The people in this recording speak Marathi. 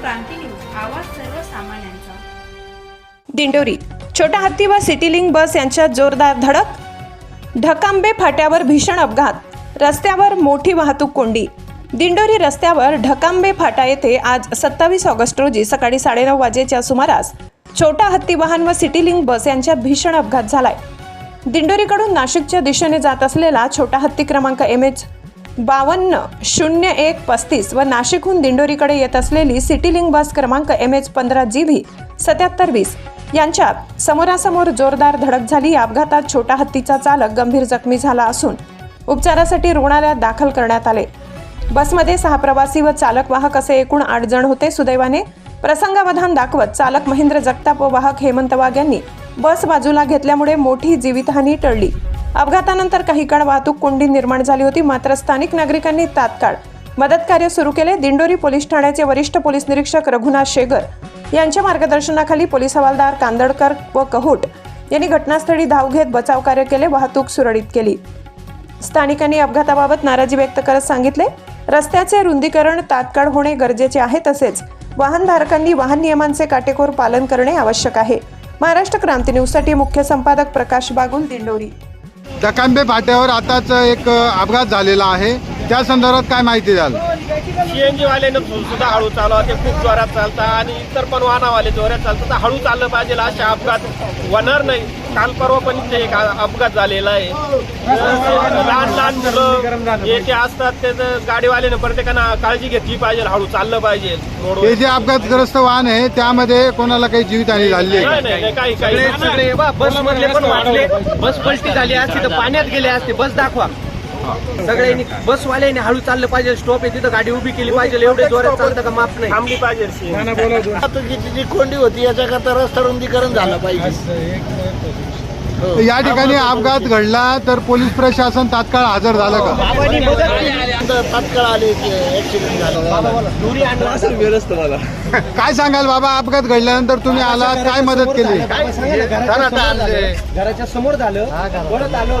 क्रांती न्यूज आवाज सर्वसामान्यांचा. दिंडोरी छोटा हत्ती व सिटीलिंग बस यांच्यात जोरदार धडक? ढकांबे फाट्यावर भीषण अपघात रस्त्यावर मोठी वाहतूक कोंडी. दिंडोरी रस्त्यावर ढकांबे फाटा येथे आज सत्तावीस ऑगस्ट रोजी सकाळी साडेनऊ वाजेच्या सुमारास छोटा हत्ती वाहन व सिटीलिंग बस यांच्या भीषण अपघात झालाय. दिंडोरीकडून नाशिकच्या दिशेने जात असलेला छोटा हत्ती क्रमांक एम एच बावन्न शून्य एक पस्तीस व नाशिकहून दिंडोरीकडे येत असलेली सिटीलिंग बस क्रमांक एम एच पंधरा जी व्ही सत्याहत्तर वीस यांच्यात समोरासमोर जोरदार धडक झाली. या अपघातात छोटा हत्तीचा चालक गंभीर जखमी झाला असून उपचारासाठी रुग्णालयात दाखल करण्यात आले. बसमध्ये सहा प्रवासी व चालक वाहक असे एकूण आठ जण होते. सुदैवाने प्रसंगावधान दाखवत चालक महेंद्र जगताप व वाहक हेमंत वाघ यांनी बस बाजूला घेतल्यामुळे मोठी जीवितहानी टळली. अपघातानंतर काही काळ वाहतूक कोंडी निर्माण झाली होती. मात्र स्थानिक नागरिकांनी तात्काळ मदत कार्य सुरू केले. दिंडोरी पोलीस ठाण्याचे वरिष्ठ पोलीस निरीक्षक रघुनाथ शेगर यांच्या मार्गदर्शनाखाली पोलीस हवालदार कांदळकर व कहोट यांनी घटनास्थळी धाव घेत बचाव कार्य केले. वाहतूक सुरळीत केली. स्थानिकांनी अपघाताबाबत नाराजी व्यक्त करत सांगितले. रस्त्याचे रुंदीकरण तात्काळ होणे गरजेचे आहे तसेच वाहनधारकांनी वाहन नियमांचे काटेकोर पालन करणे आवश्यक आहे. महाराष्ट्र क्रांती न्यूजसाठी मुख्य संपादक प्रकाश बागुल दिंडोरी. दकांबे फाट्यावर आताच एक अपघात झालेला आहे. त्या संदर्भात काय माहिती द्याल? सीएनजी वाल्यानं सुद्धा हळू चालवा ते खूप जोरात चालतात आणि इतर पण वाहनावाले जोरात चालतात. तर हळू चाललं पाहिजे असे अपघात होणार नाही. काल परवा पण इथे एक अपघात झालेला आहे. लहान लहान मुलं हे ते असतात ते गाडीवाल्यानं प्रत्येकानं काळजी घेतली पाहिजे हळू चाललं पाहिजे. हे जे अपघातग्रस्त वाहन आहे त्यामध्ये कोणाला काही जीवितहानी झाली नाही काही काही. बस मधले पण वाटले बस पलटी झाली असती तर पाण्यात गेले असते. बस दाखवा. सगळ्यांनी बसवाल्याने हळू चाललं पाहिजे स्टॉप आहे तिथं गाडी उभी केली पाहिजे एवढे जोरात चालतं का माफ नाही? थांबली पाहिजे. वाहतुकीची जी कोंडी होती याच्याकरता रस्ता रुंदीकरण झालं पाहिजे. तर या ठिकाणी अपघात घडला तर पोलीस प्रशासन तात्काळ हजर झालं का? तर तात्काळ आले ऍक्सिडेंट झाला. काय सांगाल बाबा अपघात घडल्यानंतर तुम्ही आलात काय मदत केली? घराच्या समोर झालं. परत आलो.